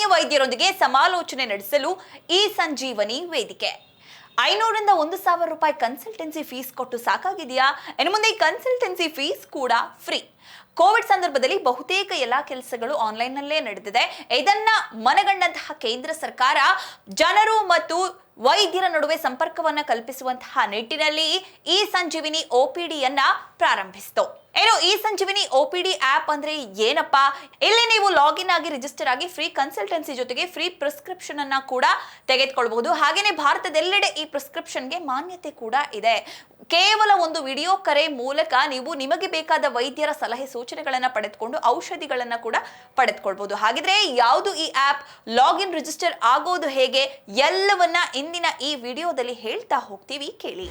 ಇದರೊಂದಿಗೆ ಸಮಾಲೋಚನೆ ನಡೆಸಲು ಈ ಸಂಜೀವನಿ ವೇದಿಕೆ. ಐನೂರಿಂದ ಒಂದು ಸಾವಿರ ರೂಪಾಯಿ ಕನ್ಸಲ್ಟೆನ್ಸಿ ಫೀಸ್ ಕೊಟ್ಟು ಸಾಕಾಗಿದೆಯಾ? ಇನ್ನು ಮುಂದೆ ಈ ಕನ್ಸಲ್ಟೆನ್ಸಿ ಫೀಸ್ ಕೂಡ ಫ್ರೀ ಕೋವಿಡ್ ಸಂದರ್ಭದಲ್ಲಿ ಬಹುತೇಕ ಎಲ್ಲಾ ಕೆಲಸಗಳು ಆನ್ಲೈನ್ನಲ್ಲೇ ನಡೆದಿದೆ. ಇದನ್ನ ಮನಗಂಡಂತಹ ಕೇಂದ್ರ ಸರ್ಕಾರ, ಜನರು ಮತ್ತು ವೈದ್ಯರ ನಡುವೆ ಸಂಪರ್ಕವನ್ನ ಕಲ್ಪಿಸುವಂತಹ ನಿಟ್ಟಿನಲ್ಲಿ ಈ ಸಂಜೀವಿನಿ ಒಪಿಡಿಯನ್ನ ಪ್ರಾರಂಭಿಸಿತು. ಏನು ಈ ಸಂಜೀವಿನಿ ಒಪಿಡಿ ಆಪ್ ಅಂದ್ರೆ ಏನಪ್ಪ? ಇಲ್ಲಿ ನೀವು ಲಾಗಿನ್ ಆಗಿ ರಿಜಿಸ್ಟರ್ ಆಗಿ ಫ್ರೀ ಕನ್ಸಲ್ಟೆನ್ಸಿ ಜೊತೆಗೆ ಫ್ರೀ ಪ್ರಿಸ್ಕ್ರಿಪ್ಷನ್ ಅನ್ನ ಕೂಡ ತೆಗೆದುಕೊಳ್ಬಹುದು. ಹಾಗೇನೆ ಭಾರತದೆಲ್ಲೆಡೆ ಈ ಪ್ರಿಸ್ಕ್ರಿಪ್ಷನ್ಗೆ ಮಾನ್ಯತೆ ಕೂಡ ಇದೆ. ಕೇವಲ ಒಂದು ವಿಡಿಯೋ ಕರೆ ಮೂಲಕ ನೀವು ನಿಮಗೆ ಬೇಕಾದ ವೈದ್ಯರ ಸಲಹೆ ಸೂಚನೆಗಳನ್ನ ಪಡೆದುಕೊಂಡು ಔಷಧಿಗಳನ್ನ ಕೂಡ ಪಡೆದುಕೊಳ್ಬಹುದು. ಹಾಗಿದ್ರೆ ಯಾವುದು ಈ ಆಪ್ ಲಾಗಿನ್ ರಿಜಿಸ್ಟರ್ ಆಗೋದು ಹೇಗೆ? ಎಲ್ಲವನ್ನ ಇಂದಿನ ಈ ವಿಡಿಯೋದಲ್ಲಿ ಹೇಳ್ತಾ ಹೋಗ್ತೀವಿ, ಕೇಳಿ.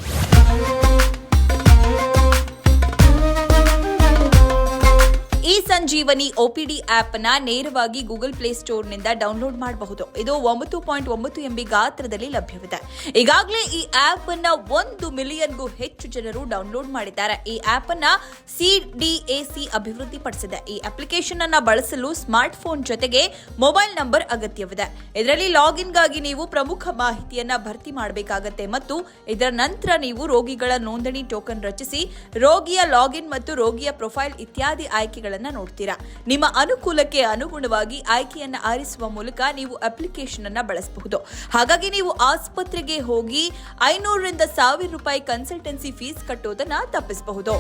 ಈ ಸಂಜೀವನಿ ಒಪಿಡಿ ನ ನೇರವಾಗಿ ಗೂಗಲ್ ಪ್ಲೇ ಸ್ಟೋರ್ನಿಂದ ಡೌನ್ಲೋಡ್ ಮಾಡಬಹುದು. ಇದು ಒಂಬತ್ತು ಪಾಯಿಂಟ್ ಒಂಬತ್ತು ಎಂಬಿ ಗಾತ್ರದಲ್ಲಿ ಲಭ್ಯವಿದೆ. ಈಗಾಗಲೇ ಈ ಆಪ್ ಅನ್ನ ಒಂದು ಮಿಲಿಯನ್ಗೂ ಹೆಚ್ಚು ಜನರು ಡೌನ್ಲೋಡ್ ಮಾಡಿದ್ದಾರೆ. ಈ ಆಪ್ ಅನ್ನ ಸಿಡಿಎಸಿ ಅಭಿವೃದ್ಧಿಪಡಿಸಿದೆ. ಈ ಅಪ್ಲಿಕೇಶನ್ ಅನ್ನ ಬಳಸಲು ಸ್ಮಾರ್ಟ್ ಫೋನ್ ಜೊತೆಗೆ ಮೊಬೈಲ್ ನಂಬರ್ ಅಗತ್ಯವಿದೆ. ಇದರಲ್ಲಿ ಲಾಗಿನ್ಗಾಗಿ ನೀವು ಪ್ರಮುಖ ಮಾಹಿತಿಯನ್ನ ಭರ್ತಿ ಮಾಡಬೇಕಾಗತ್ತೆ ಮತ್ತು ಇದರ ನಂತರ ನೀವು ರೋಗಿಗಳ ನೋಂದಣಿ ಟೋಕನ್ ರಚಿಸಿ, ರೋಗಿಯ ಲಾಗಿನ್ ಮತ್ತು ರೋಗಿಯ ಪ್ರೊಫೈಲ್ ಇತ್ಯಾದಿ ಆಯ್ಕೆಗಳನ್ನ ನೋಡ್ತೀರಾ. ನಿಮ್ಮ ಅನುಕೂಲಕ್ಕೆ ಅನುಗುಣವಾಗಿ ಆಯ್ಕೆಯನ್ನ ಆರಿಸುವ ಮೂಲಕ ನೀವು ಅಪ್ಲಿಕೇಶನ್ ಅನ್ನ ಬಳಸಬಹುದು. ಹಾಗಾಗಿ ನೀವು ಆಸ್ಪತ್ರೆಗೆ ಹೋಗಿ ಐನೂರರಿಂದ ಸಾವಿರ ರೂಪಾಯಿ ಕನ್ಸಲ್ಟೆನ್ಸಿ ಫೀಸ್ ಕಟ್ಟೋದನ್ನ ತಪ್ಪಿಸಬಹುದು.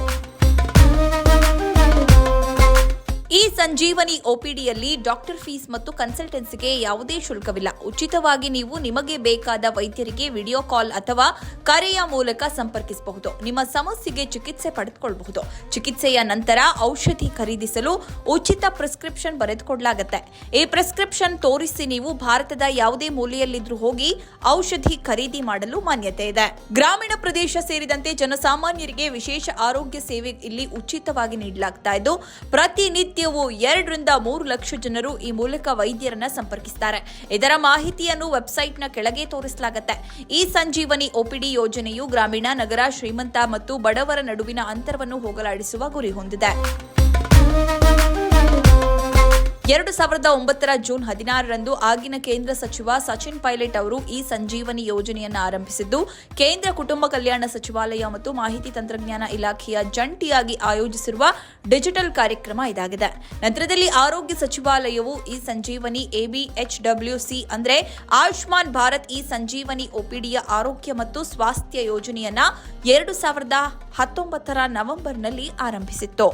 ಈ ಸಂಜೀವನಿ ಒಪಿಡಿಯಲ್ಲಿ ಡಾಕ್ಟರ್ ಫೀಸ್ ಮತ್ತು ಕನ್ಸಲ್ಟೆನ್ಸಿಗೆ ಯಾವುದೇ ಶುಲ್ಕವಿಲ್ಲ. ಉಚಿತವಾಗಿ ನೀವು ನಿಮಗೆ ಬೇಕಾದ ವೈದ್ಯರಿಗೆ ವಿಡಿಯೋ ಕಾಲ್ ಅಥವಾ ಕರೆಯ ಮೂಲಕ ಸಂಪರ್ಕಿಸಬಹುದು. ನಿಮ್ಮ ಸಮಸ್ಯೆಗೆ ಚಿಕಿತ್ಸೆ ಪಡೆದುಕೊಳ್ಳಬಹುದು. ಚಿಕಿತ್ಸೆಯ ನಂತರ ಔಷಧಿ ಖರೀದಿಸಲು ಉಚಿತ ಪ್ರಿಸ್ಕ್ರಿಪ್ಷನ್ ಬರೆದುಕೊಡಲಾಗುತ್ತೆ. ಈ ಪ್ರಿಸ್ಕ್ರಿಪ್ಷನ್ ತೋರಿಸಿ ನೀವು ಭಾರತದ ಯಾವುದೇ ಮೂಲೆಯಲ್ಲಿದ್ರೂ ಹೋಗಿ ಔಷಧಿ ಖರೀದಿ ಮಾಡಲು ಮಾನ್ಯತೆ ಇದೆ. ಗ್ರಾಮೀಣ ಪ್ರದೇಶ ಸೇರಿದಂತೆ ಜನಸಾಮಾನ್ಯರಿಗೆ ವಿಶೇಷ ಆರೋಗ್ಯ ಸೇವೆ ಇಲ್ಲಿ ಉಚಿತವಾಗಿ ನೀಡಲಾಗ್ತಾ ಇದ್ದು ಪ್ರತಿನಿತ್ಯವೂ ಎರಡರಿಂದ ಮೂರು ಲಕ್ಷ ಜನರು ಈ ಮೂಲಕ ವೈದ್ಯರನ್ನ ಸಂಪರ್ಕಿಸ್ತಾರೆ. ಇದರ ಮಾಹಿತಿಯನ್ನು ವೆಬ್ಸೈಟ್ನ ಕೆಳಗೆ ತೋರಿಸಲಾಗುತ್ತೆ. ಈ ಸಂಜೀವನಿ ಒಪಿಡಿ ಯೋಜನೆಯು ಗ್ರಾಮೀಣ, ನಗರ, ಶ್ರೀಮಂತ ಮತ್ತು ಬಡವರ ನಡುವಿನ ಅಂತರವನ್ನು ಹೋಗಲಾಡಿಸುವ ಗುರಿ ಹೊಂದಿದೆ. ಎರಡು ಸಾವಿರದ ಒಂಬತ್ತರ ಜೂನ್ ಹದಿನಾರರಂದು ಆಗಿನ ಕೇಂದ್ರ ಸಚಿವ ಸಚಿನ್ ಪೈಲಟ್ ಅವರು ಈ ಸಂಜೀವನಿ ಯೋಜನೆಯನ್ನು ಆರಂಭಿಸಿದ್ದು, ಕೇಂದ್ರ ಕುಟುಂಬ ಕಲ್ಯಾಣ ಸಚಿವಾಲಯ ಮತ್ತು ಮಾಹಿತಿ ತಂತ್ರಜ್ಞಾನ ಇಲಾಖೆಯ ಜಂಟಿಯಾಗಿ ಆಯೋಜಿಸಿರುವ ಡಿಜಿಟಲ್ ಕಾರ್ಯಕ್ರಮ ಇದಾಗಿದೆ. ನಂತರದಲ್ಲಿ ಆರೋಗ್ಯ ಸಚಿವಾಲಯವು ಈ ಸಂಜೀವನಿ ಎಬಿಎಚ್ಡಬ್ಲ್ಯೂಸಿ ಅಂದರೆ ಆಯುಷ್ಮಾನ್ ಭಾರತ್ ಈ ಸಂಜೀವನಿ ಒಪಿಡಿಯ ಆರೋಗ್ಯ ಮತ್ತು ಸ್ವಾಸ್ಥ್ಯ ಯೋಜನೆಯನ್ನ ಎರಡು ಸಾವಿರದ ಹತ್ತೊಂಬತ್ತರ ನವೆಂಬರ್ನಲ್ಲಿ ಆರಂಭಿಸಿತ್ತು.